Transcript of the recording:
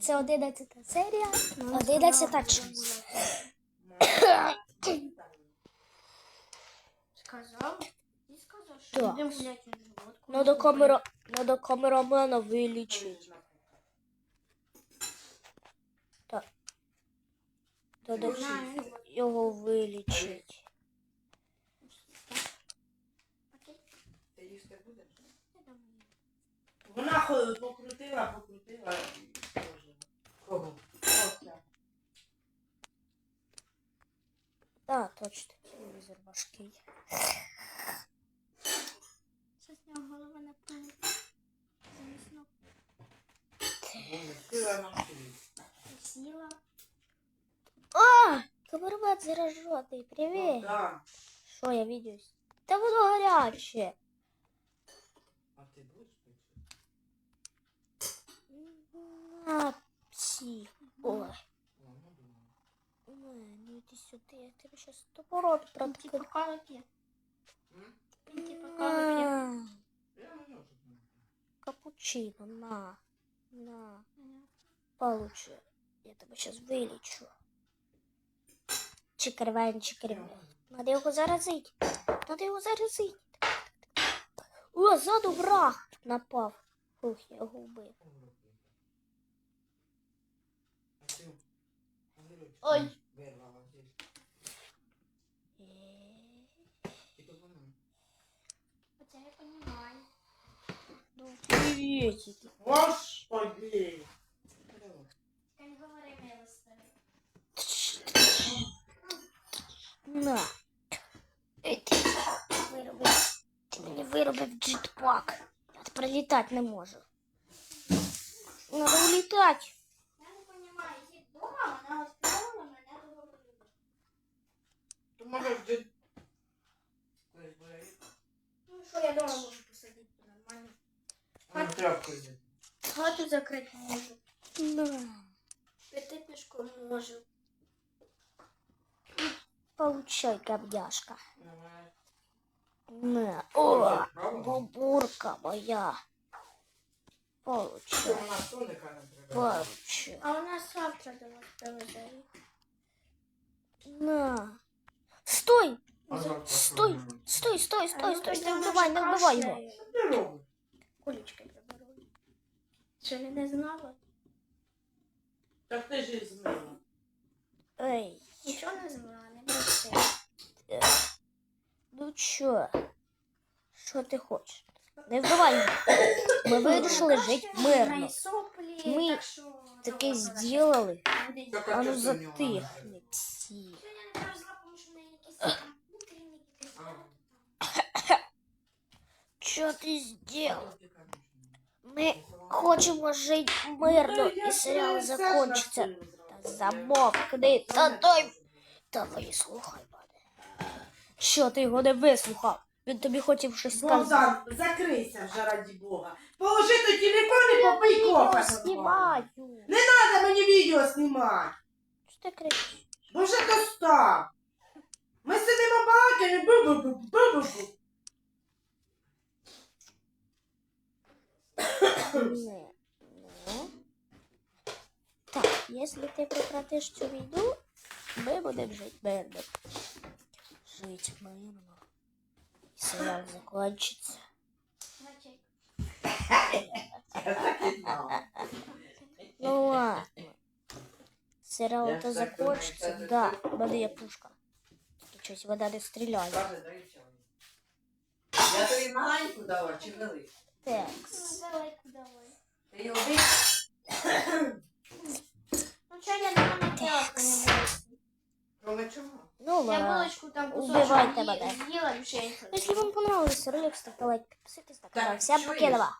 Це 11 серія, 11 часть. Сказав. Ти сказав, що Так. будемо гуляти у животку. Надо камера, надо камерамена вилічити. Так. Надо його вилічити. Ти їсти будеш? Вона хо- покрутила, покрутила. і Боже. Кого? Оця. А, точно, телевізор важкий. Це з нього голова на пилі. Замісно Сила на шиї. сіла. А! Камерамен заражений, привіт! Да. Що я відео? Та воно гаряче. А ти будеш пити? На, псі. Ой. Ой, йди сюди, я тебе щас топором Типа проткну. кава. На, Я не можу. Капучино, на. На. Получи. Я тебе сейчас вилічу. Чикервен, чикервен. Надо його заразити. Надо його заразити. О, ззаду враг напав. Ух, я його вбив. А ти огірочки Ой. вирвала здесь. Е, Тільки вона. Оце я понімаю. Ну, приветики. Господи! Та не говори милостиві. На. Ей, ти виробив. Ти мені виробив джетпак. Я тепер літати не можу. Надо улітати. Я не понімаю, її дома, вона відправила А ну, тряпку йде. Хату закрити можу. На. Піти пішком можу. Получай, говняшка. Давай. На. О, Пробуй. бабурка моя. Що Получай. вона столика не треба? Получай. А вона завтра до нас привезе. На. Стой! А завтра Стой! що робити? Стой, стой, стой, стой, Та не вона вбивай, ж не вбивай його. кашляє. Що. Що ви не знала? Так ти ж і змила. Ей, Нічого не знала, не бреши. е, ну чо? Що ти хочеш? Не вбивай його. Ми вирішили жити мирно. Ми так що... Таке зробили. А ну затихни, псі. Я не мерзла, тому що в неї якісь там утренніки, якісь А. там. Що ти зробив? Ми хочемо жити мирно і серіал закінчиться. Та замовкни, та дай. Та вислухай мене. Що ти його не вислухав? Він тобі хотів щось сказати. Богдан, закрийся вже раді Бога. Положи той телефон і попий кофе. знімаю. Не треба мені відео знімати. Що ти кричиш? Бо вже достав. Ми сидимо балакаємо, бу-бу-бу, бу-бу-бу. Не. Не. Так, якщо ти прекратиш цю війну, ми будемо жити мирно. Жити мирно. І серіал закінчиться. Ну ладно. Серіал то це Да, в мене є пушка. Тільки щось вона не стріляє. Я тобі маленьку дала чи велику? Текс. велику давай. Ти його Я булочку там Убивайте кусочок мене. з'їла, більше я не хочу. Якщо вам понравился ролик, ставьте лайк, подписывайтесь на канал. Чуєш? покедова!